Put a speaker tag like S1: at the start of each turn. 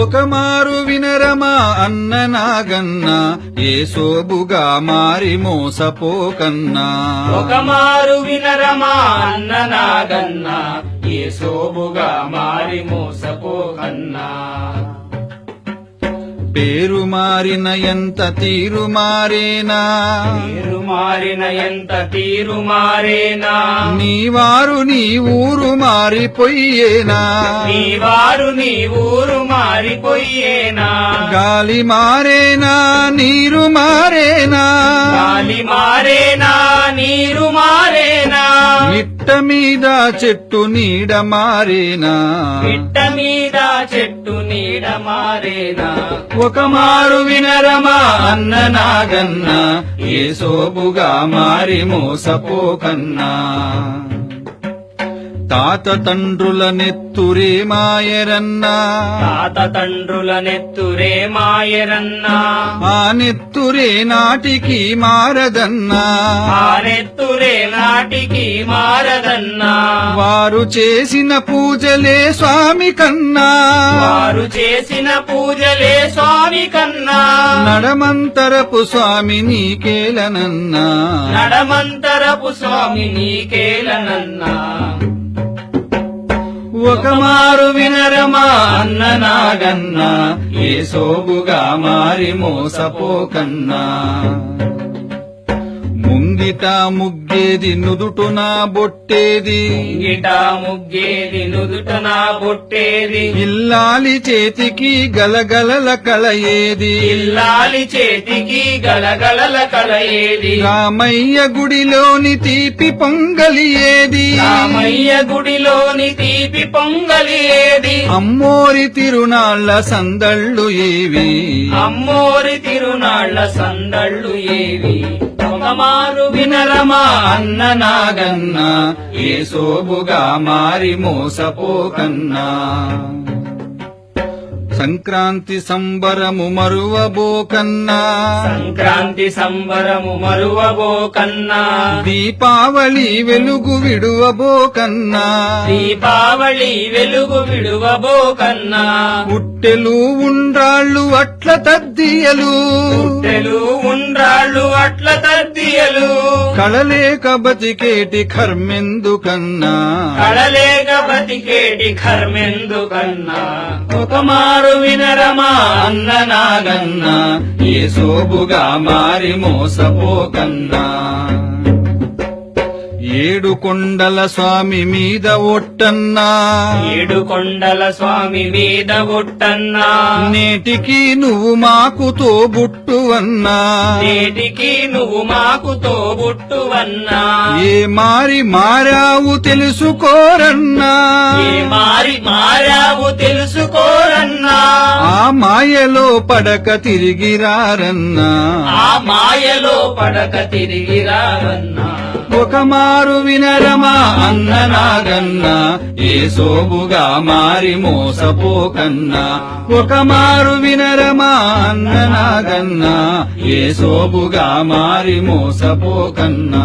S1: ఒక మారు వినరమా అన్న నాగన్న ఏ సోబుగా మారి మోసపోకన్నా.
S2: ఒక మారు వినరమా అన్న నాగన్న ఏ సోబుగా మారి మోసపోకన్నా.
S1: పేరు మారిన ఎంత తీరు మారేనా
S2: తీరు మారిన ఎంత తీరు మారేనా
S1: నీ వారు నీ ఊరు మారిపోయేనా?
S2: నీ వారు నీ ఊరు మారిపోయేనా?
S1: గాలి మారేనా నీరు మారేనా?
S2: గాలి మారేనా నీరు మారేనా?
S1: మిట్ట మీద చెట్టు నీడ మారేనా?
S2: పిట్ట మీద చెట్టు నీడ మారేనా?
S1: ఒక మారు వినరమా అన్న నాగన్న? ఏ సోబుగా మారి మోసపోకన్నా? తాత తండ్రుల నెత్తురే మాయరన్నా
S2: తాత తండ్రుల నెత్తురే మాయరన్నా
S1: ఆ నెత్తురే నాటికి మారదన్నా.
S2: ఆ నెత్తురే నాటికి మారదన్నా.
S1: వారు చేసిన పూజలే స్వామి కన్నా.
S2: వారు చేసిన పూజలే స్వామి కన్నా.
S1: నడమంతరపు స్వామి నీకేలనన్నా.
S2: నడమంతరపు స్వామి నీకేలనన్నా.
S1: ఒక మారు వినరమా అన్న నాగన్నా ఏ సోబుగా మారి మోసపోకన్నా? ముంగిట ముగ్గేది నుదుటున బొట్టేది.
S2: గిట ముగ్గేది నుదుటన బొట్టేది.
S1: ఇల్లాలి చేతికి గలగలల కలయేది.
S2: ఇల్లాలి చేతికి గలగలల కలయేది.
S1: రామయ్య గుడిలోని తీపి పొంగలి ఏది.
S2: రామయ్య గుడిలోని తీపి పొంగలి ఏది.
S1: అమ్మోరి తిరునాళ్ళ సందళ్ళు ఏవి.
S2: అమ్మోరి తిరునాళ్ళ సందళ్ళు ఏవి. ఒక మారు
S1: వినరమా అన్న నాగన్న ఏ సోబుగా మారి మోసపోకన్నా. సంక్రాంతి సంబరము మరువబోకన్నా.
S2: సంక్రాంతి సంబరము మరువబోకన్నా.
S1: దీపావళి వెలుగు విడువబోకన్నా.
S2: దీపావళి వెలుగు విడువబోకన్నా.
S1: పుట్టెలు ఉండ్రాళ్ళు అట్ల తద్దియలు.
S2: తెలు ఉండ్రాళ్ళు అట్ల తద్దియలు.
S1: కళలేక బతికేటి కర్మెందుకన్నా.
S2: కళలేక బతికేటి కర్మెందుకన్నా. ఒక మారు వినరమా
S1: అన్న నాగన్న? ఏ సోబుగా మారి మోసపోకన్నా? ఏడు కొండల స్వామి మీద ఒట్టన్నా?
S2: ఏడు కొండల స్వామి మీద ఒట్టన్నా?
S1: నేటికి నువ్వు మాకు తోబుట్టువన్నా?
S2: నేటికి నువ్వు మాకు తోబుట్టువన్నా?
S1: ఏ మారి మారావు తెలుసుకోరన్నా?
S2: ఏ మారి మారావు తెలుసుకోరన్నా
S1: ఆ మాయలో పడక తిరిగిరారన్నా
S2: ఆ మాయలో పడక తిరిగి రావన్నా
S1: ఒక మారు వినరమా అన్న నాగన్న. ఏ సోబుగా మారి మోసపోకన్నా. ఒక మారు వినరమా అన్న నాగన్న. ఏ సోబుగా మారి మోసపోకన్నా.